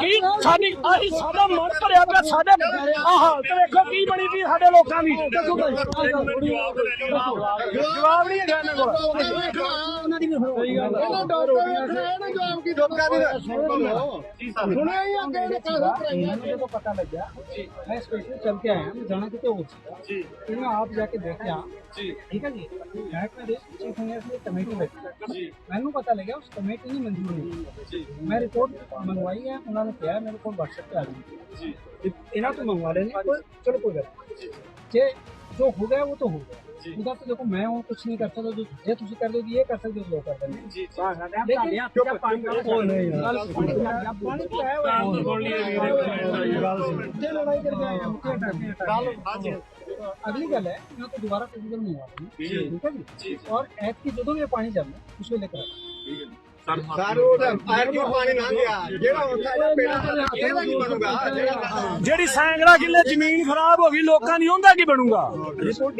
ਕੀ? ਸਾਡੀ ਮੈਨੂੰ ਪਤਾ ਲੱਗਿਆ ਮੈਂ ਚੱਲ ਕੇ ਆਇਆ ਜਾਣਾ ਕਿਤੇ ਹੋਰ ਸੀ ਜੀ। ਆਪ ਜਾ ਕੇ ਦੇਖਿਆ। ਠੀਕ ਹੈ ਜੀ? ਡਾਇਰੈਕਟਰ ਦੇ ਮੈਨੂੰ ਪਤਾ ਲੱਗਿਆ ਉਸ ਕਮੇਟੀ ਨੇ ਮਨਜ਼ੂਰ ਨਹੀਂ ਮੈਂ ਰਿਪੋਰਟ ਮੰਗਵਾਈ ਹੈ ਉਹਨਾਂ ਨੇ ਕਿਹਾ ਮੈਨੂੰ ਕੋਲ WhatsApp ਤੇ ਆ ਗਈ ਜੀ। ਇਹਨਾਂ ਤੋਂ ਮੰਗਵਾ ਲੈਣੇ ਕੋਈ ਚਲੋ ਕੋਈ ਗੱਲ ਜੇ। ਜੋ ਹੋ ਗਿਆ ਉਹ ਤਾਂ ਹੋ ਗਿਆ। ਉਹਦਾ ਤਾਂ ਦੇਖੋ ਮੈਂ ਉਹ ਕੁਝ ਨਹੀਂ ਕਰ ਸਕਦਾ। ਜੇ ਤੁਸੀਂ ਕਰ ਲਓ ਇਹ ਕਰ ਸਕਦੇ ਹੋ ਲੋਕ ਕਰ ਦੇਣਗੇ ਜੀ ਤੁਹਾਡੇ ਹੱਥ ਦਾ ਪਾਣੀ ਕੋਲ ਨਹੀਂ ਯਾਰ ਪਾਣੀ ਪਿਆ ਹੋਇਆ ਹੈ। ਤੇ ਲੜਾਈ ਕਰਕੇ ਆਏ ਹਾਂ ਮੁੱਕੇ ਟਾਕੀ ਗੱਲ ਹਾਂਜੀ। ਅਗਲੀ ਗੱਲ ਹੈ ਇਹਨਾਂ ਤੋਂ ਦੁਬਾਰਾ ਫਿਜ਼ੀਕਲ ਮੰਗਵਾ ਲੈਣੀ ਠੀਕ ਹੈ ਜੀ? ਔਰ ਐਤ ਕੀ ਜਦੋਂ ਵੀ ਪਾਣੀ ਜਾਂਦਾ ਉਸ ਵੇਲੇ ਕਰਾ ਠੀਕ ਹੈ ਜਿਹੜੀ ਸੈਂਗੜਾ ਕਿੱਲੇ ਜ਼ਮੀਨ ਖਰਾਬ ਹੋ ਗਈ ਲੋਕਾਂ ਦੀ ਉਹਦਾ ਕੀ ਬਣੂਗਾ?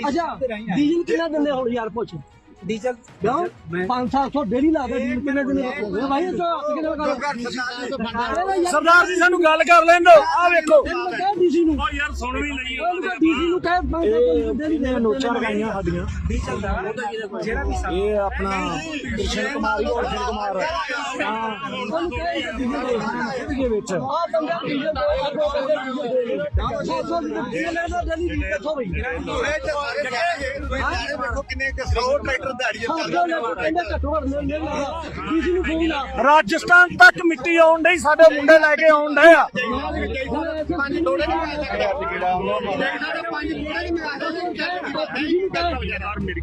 ਅੱਛਾ ਡੀਜ਼ਲ ਕਿੰਨਾ ਦਿੰਦੇ ਹੁਣ ਯਾਰ ਪੁੱਛ। ਡੀਜ਼ਲ ਕਿਉਂ? 500 ਡੇਲੀ ਲਾ ਦੇ ਕਿੰਨੇ ਦਿਨ ਰੱਖੋਗੇ ਭਾਈ ਇਹ ਤਾਂ ਹੱਥ ਕਿਹਦੇ ਨਾਲ ਸਰਦਾਰ ਜੀ ਸਾਨੂੰ ਗੱਲ ਕਰ ਲੈਣ ਦਿਓ ਆ ਵੇਖੋ। ਡੀਸੀ ਨੂੰ ਓ ਯਾਰ ਸੁਣ ਵੀ ਲਈ ਡੀਸੀ ਨੂੰ ਕਹਿ 500 ਡੇਲੀ ਦੇ ਨੋਚਾਂ ਲਗਾਈਆਂ ਸਾਡੀਆਂ? ਡੀਜ਼ਲ ਦਾ ਜਿਹੜਾ ਵੀ ਸਾਨੂੰ ਇਹ ਆਪਣਾ ਕ੍ਰਿਸ਼ਨ ਕੁਮਾਰ ਹੀ ਅਰਜਨ ਕੁਮਾਰ। ਹਾਂ। ਇਹਦੇ ਵਿੱਚ। ਆ ਬੰਦਾ ਡੀਜ਼ਲ ਦਾ 500 ਡੀਜ਼ਲ ਦਾ ਡੇਲੀ ਦੱਸੋ ਭਾਈ ਬਈ ਦੇਖੋ ਕਿੰਨੇ ਕਿ 100 ਟਰੈਕਟਰ ਦਿਹਾੜੀ ਸੌ ਸੌ ਲੈ ਕੇ ਕਹਿੰਦੇ ਘੱਟੋ ਘੱਟ ਲੈ ਲੈ ਡੀਸੀ ਨੂੰ ਫੋਨ ਲਾ ਰਾਜਸਥਾਨ ਤੱਕ ਮਿੱਟੀ ਆਉਣ ਡਈ ਸਾਡੇ ਮੁੰਡੇ ਲੈ ਕੇ ਆਉਣ ਡਏ ਆ। ਪੰਜ ਲੋੜੇ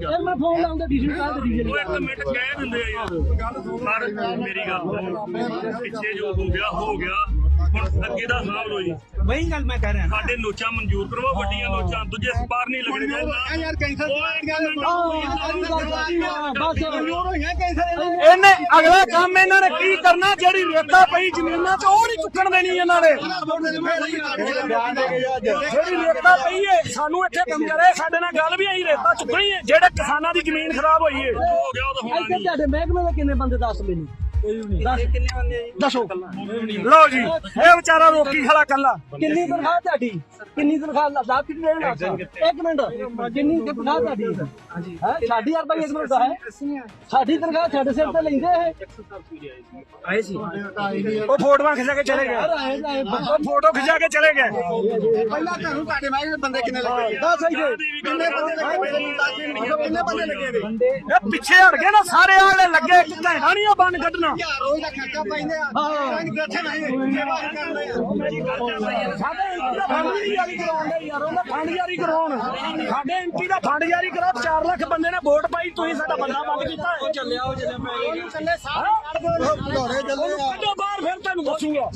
ਯਾਰ ਮੈਂ ਫੋਨ ਲਾਉਂਦਾ ਡੀਸੀ ਨੂੰ ਕਹਿੰਦਾ ਡੀਜ਼ਲ ਉਹ ਇੱਕ ਮਿੰਟ ਕਹਿ ਦਿੰਦੇ ਆ ਯਾਰ। ਪਰ ਮੇਰੀ ਗੱਲ। ਪਿੱਛੇ ਜੋ ਹੋ ਗਿਆ ਹੋ ਗਿਆ। ਹੁਣ ਅੱਗੇ ਦਾ ਹਿਸਾਬ ਲੋ ਜੀ ਵਹੀ ਗੱਲ ਮੈਂ ਕਹਿ ਰਿਹਾ। ਸਾਡੇ ਲੋਚਾਂ ਮਨਜ਼ੂਰ ਕਰਵਾ ਵੱਡੀਆਂ ਲੋਚਾਂ ਦੂਜੇ ਸਪਾਰ ਨਹੀਂ ਲੱਗਣੇ ਚਾਹੀਦੇ। ਯਾਰ ਕੈਂਸਰ ਬਸ ਇਹਨੇ ਅਗਲਾ ਕੰਮ ਇਹਨਾਂ ਨੇ ਕੀ ਕਰਨਾ? ਜਿਹੜੀ ਰੇਤਾ ਪਈ ਜ਼ਮੀਨਾਂ 'ਚ ਉਹ ਨਹੀਂ ਚੁੱਕਣ ਦੇਣੀ ਇਹਨਾਂ ਨੇ। ਜਿਹੜੀ ਰੇਤਾ ਪਈ ਏ ਸਾਨੂੰ ਇੱਥੇ ਕੰਮ ਕਰੇ ਸਾਡੇ ਨਾਲ ਗੱਲ ਵੀ ਆਈ ਰੇਤਾ ਚੁੱਕਣੀ ਏ। ਜਿਹੜੇ ਕਿਸਾਨਾਂ ਦੀ ਜ਼ਮੀਨ ਖਰਾਬ ਹੋਈ ਏ। ਹੋ ਗਿਆ ਉਹ ਤਾਂ ਹੋਣਾ ਇੱਥੇ ਤੁਹਾਡੇ ਮਹਿਕਮੇ ਦੇ ਕਿੰਨੇ ਬੰਦੇ ਦੱਸ ਮੈਨੂੰ? ਕਿੰਨੇ ਬੰਦੇ ਦੱਸੋ। ਲਓ ਜੀ ਇਹ ਵਿਚਾਰਾ ਰੋਕੀ ਖੜਾ ਕੱਲਾ। ਕਿੰਨੀ ਤਨਖਾਹ ਤੁਹਾਡੀ? ਕਿੰਨੀ ਤਨਖਾਹ ਲਾ ਦੱਸ ਕਿੰਨੇ ਦੇਣਾ ਇੱਕ ਮਿੰਟ। ਕਿੰਨੀ ਤਨਖਾਹ ਤੁਹਾਡੀ? ਹਾਂਜੀ। ਸਾਡੀ ਯਾਰ ਭਾਈ ਇੱਕ ਮਿੰਟ ਹੈ। ਸਾਡੀ ਤਨਖਾਹ ਸਾਡੇ ਸਿਰ ਤੇ ਲੈਂਦੇ ਇਹ? ਆਏ ਸੀ? ਉਹ ਫੋਟੋਆਂ ਖਿਚਾ ਕੇ ਚਲੇ ਗਏ। ਉਹ ਫੋਟੋ ਖਿਚਾ ਕੇ ਚਲੇ ਗਏ। ਪਹਿਲਾਂ ਤੁਹਾਨੂੰ ਤੁਹਾਡੇ ਮਾਇਨੇ ਬੰਦੇ ਕਿੰਨੇ ਲੱਗੇ ਦੱਸ ਸਹੀ ਕਿੰਨੇ ਬੰਦੇ ਲੱਗੇ ਕਿੰਨੇ ਬੰਦੇ ਲੱਗੇ ਇਹ ਪਿੱਛੇ ਹਟ ਗਏ ਨਾ ਸਾਰੇ ਆਲੇ ਲੱਗੇ ਇੱਕ ਘੰਟਾ ਨਹੀਂ ਉਹ ਬੰਨ ਕੱਢਣਾ। ਯਾਰ ਰੋਜ਼ ਦਾ ਖਰਚਾ ਪੈਂਦੇ ਆ। ਹਾਂ। ਬੈਠੇ ਨਹੀਂ ਸੇਵਾ ਕਰਦੇ ਆ। ਸਾਡੇ ਐਮਪੀ ਦਾ ਫੰਡ ਜਾਰੀ ਕਰਾਉਣ ਦੇ ਯਾਰ ਉਹਦਾ ਫੰਡ ਜਾਰੀ ਕਰਾਉਣ। ਸਾਡੇ ਐਮਪੀ ਦਾ ਫੰਡ ਜਾਰੀ ਕਰਾਓ 4 ਲੱਖ ਬੰਦੇ ਨੇ ਵੋਟ ਪਾਈ ਤੁਸੀਂ ਸਾਡਾ ਬੰਦਾ ਬੰਦ ਕੀਤਾ। ਉਹ ਚੱਲਿਆ ਉਹ ਚੱਲਿਆ ਪੈ ਗਿਆ ਚੱਲੇ ਸਾਰੇ ਕੱਢੋ ਬਾਹਰ ਫਿਰ ਤੁਹਾਨੂੰ ਦੱਸੂਗਾ।